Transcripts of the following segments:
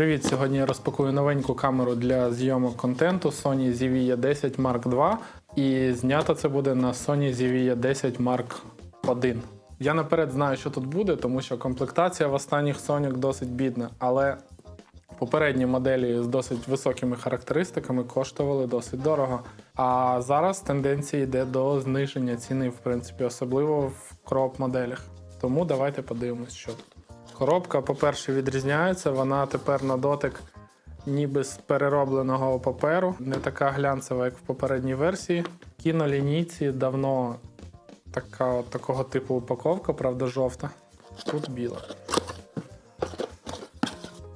Привіт! Сьогодні я розпакую новеньку камеру для зйомок контенту Sony ZV-E 10 Mark II. І знято це буде на Sony ZV-E 10 Mark 1. Я наперед знаю, що тут буде, тому що комплектація в останніх Sony досить бідна, але попередні моделі з досить високими характеристиками коштували досить дорого. А зараз тенденція йде до зниження ціни, в принципі, особливо в кроп моделях. Тому давайте подивимось, що тут. Коробка, по-перше, відрізняється. Вона тепер на дотик ніби з переробленого паперу, не така глянцева, як в попередній версії. Кінолінійці давно така, такого типу упаковка, правда, жовта. Тут біла.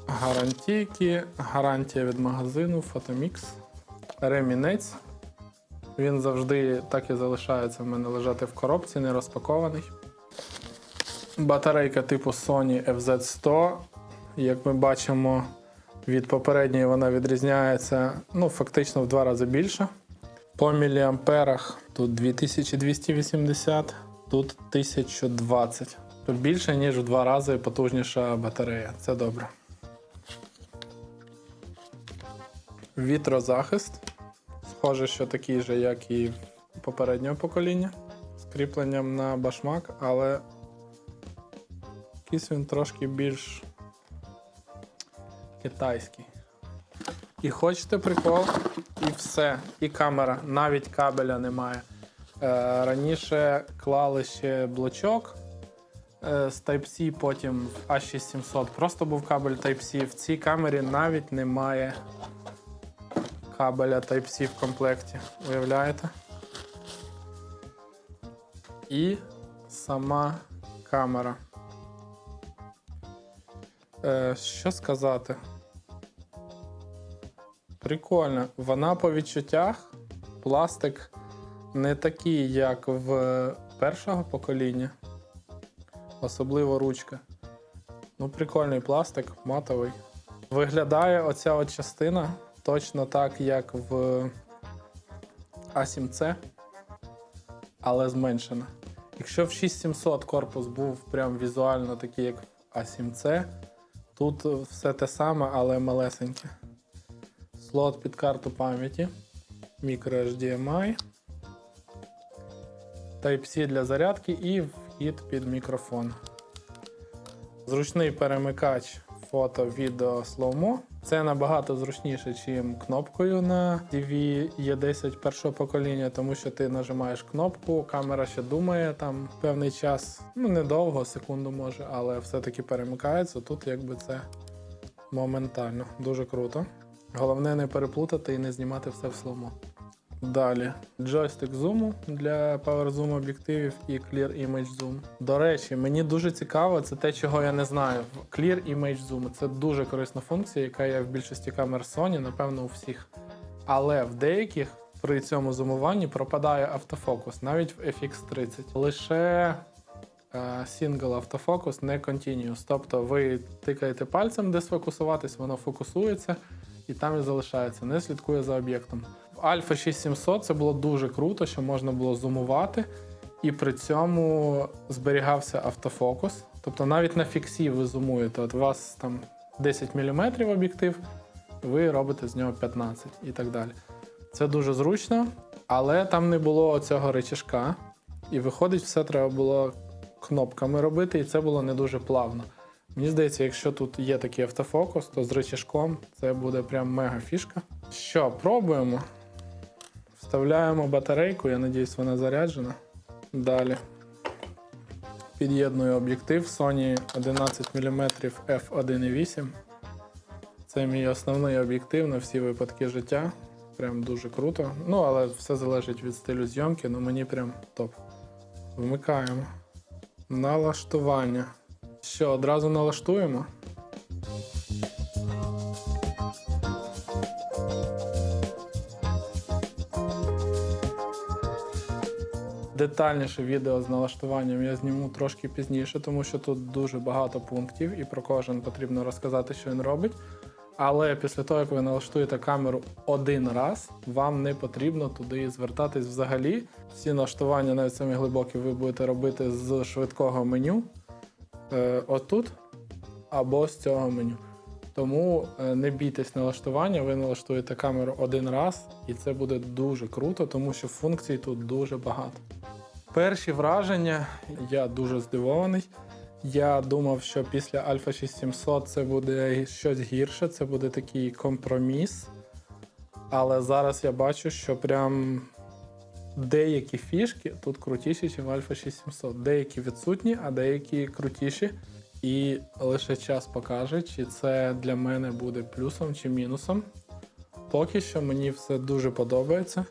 Гарантійки, гарантія від магазину, фотомікс, ремінець. Він завжди так і залишається в мене лежати в коробці, не розпакований. Батарейка типу Sony FZ100. Як ми бачимо, від попередньої вона відрізняється ну, фактично в два рази більше. По міліамперах тут 2280, тут 1020. Тут більше, ніж в два рази потужніша батарея. Це добре. Вітрозахист. Схоже, що такий же, як і попереднього покоління. З кріпленням на башмак, але якийсь він трошки більш китайський. І хочете прикол, і все. І камера, навіть кабеля немає. Е, раніше клали ще блочок е, з Type-C, потім в A6700 просто був кабель Type-C. В цій камері навіть немає кабеля Type-C в комплекті. Уявляєте? І сама камера. Е, що сказати? Прикольно. Вона по відчуттях пластик не такий, як в першого покоління. Особливо ручка. Ну, прикольний пластик, матовий. Виглядає оця от частина точно так, як в А7C, але зменшена. Якщо в 6700 корпус був прям візуально такий, як в А7C, Тут все те саме, але малесеньке. Слот під карту пам'яті, мікро HDMI, Type-C для зарядки і вхід під мікрофон. Зручний перемикач фото, відео, слоумо. Це набагато зручніше, ніж кнопкою на DV E10 першого покоління, тому що ти нажимаєш кнопку, камера ще думає там певний час, ну недовго, секунду може, але все-таки перемикається. Тут якби це моментально. Дуже круто. Головне не переплутати і не знімати все в слоумо. Далі джойстик зуму для Power Zoom об'єктивів і Clear Image Zoom. До речі, мені дуже цікаво, це те, чого я не знаю. Clear Image Zoom це дуже корисна функція, яка є в більшості камер Sony, напевно, у всіх. Але в деяких при цьому зумуванні пропадає автофокус, навіть в FX30. Лише Single автофокус, не Continuous. Тобто ви тикаєте пальцем, де сфокусуватись, воно фокусується і там і залишається, не слідкує за об'єктом. Alpha 6700 це було дуже круто, що можна було зумувати, і при цьому зберігався автофокус. Тобто навіть на фіксі ви зумуєте. От у вас там 10 мм об'єктив, ви робите з нього 15 і так далі. Це дуже зручно, але там не було цього речашка. І виходить, все треба було кнопками робити, і це було не дуже плавно. Мені здається, якщо тут є такий автофокус, то з рычажком це буде прям мега фішка. Що, пробуємо. Вставляємо батарейку, я сподіваюся, вона заряджена. Далі. Під'єдную об'єктив Sony 11 мм f1.8. Це мій основний об'єктив на всі випадки життя. Прям дуже круто. Ну, але все залежить від стилю зйомки, ну мені прям топ. Вмикаємо. Налаштування. Що, одразу налаштуємо? Детальніше відео з налаштуванням я зніму трошки пізніше, тому що тут дуже багато пунктів і про кожен потрібно розказати, що він робить. Але після того, як ви налаштуєте камеру один раз, вам не потрібно туди звертатись взагалі. Всі налаштування, навіть самі глибокі, ви будете робити з швидкого меню е, отут або з цього меню. Тому е, не бійтесь налаштування, ви налаштуєте камеру один раз, і це буде дуже круто, тому що функцій тут дуже багато. Перші враження я дуже здивований. Я думав, що після Alpha 6700 це буде щось гірше, це буде такий компроміс. Але зараз я бачу, що прям деякі фішки тут крутіші, ніж в Alpha 6700. Деякі відсутні, а деякі крутіші. І лише час покаже, чи це для мене буде плюсом чи мінусом. Поки що мені все дуже подобається.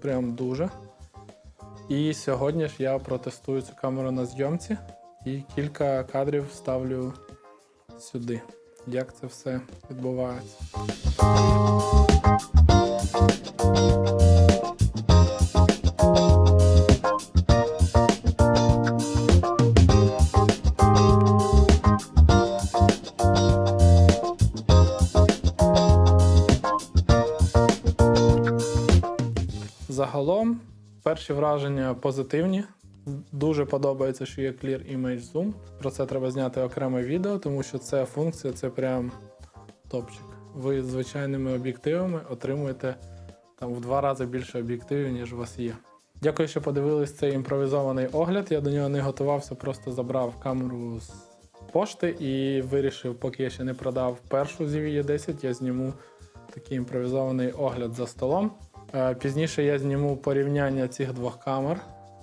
Прям дуже. І сьогодні ж я протестую цю камеру на зйомці і кілька кадрів ставлю сюди. Як це все відбувається. Перші враження позитивні. Дуже подобається, що є Clear Image Zoom. Про це треба зняти окреме відео, тому що ця функція це прям топчик. Ви з звичайними об'єктивами отримуєте там в два рази більше об'єктивів, ніж у вас є. Дякую, що подивились цей імпровізований огляд. Я до нього не готувався, просто забрав камеру з пошти і вирішив, поки я ще не продав першу ZV 10 я зніму такий імпровізований огляд за столом. Е, Пізніше я зніму порівняння цих двох камер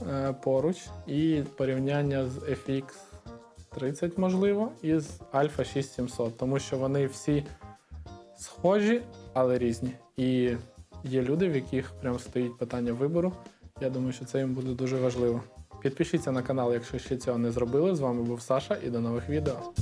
е, поруч і порівняння з FX 30, можливо, і з Alpha 6700, тому що вони всі схожі, але різні. І є люди, в яких прям стоїть питання вибору. Я думаю, що це їм буде дуже важливо. Підпишіться на канал, якщо ще цього не зробили. З вами був Саша і до нових відео.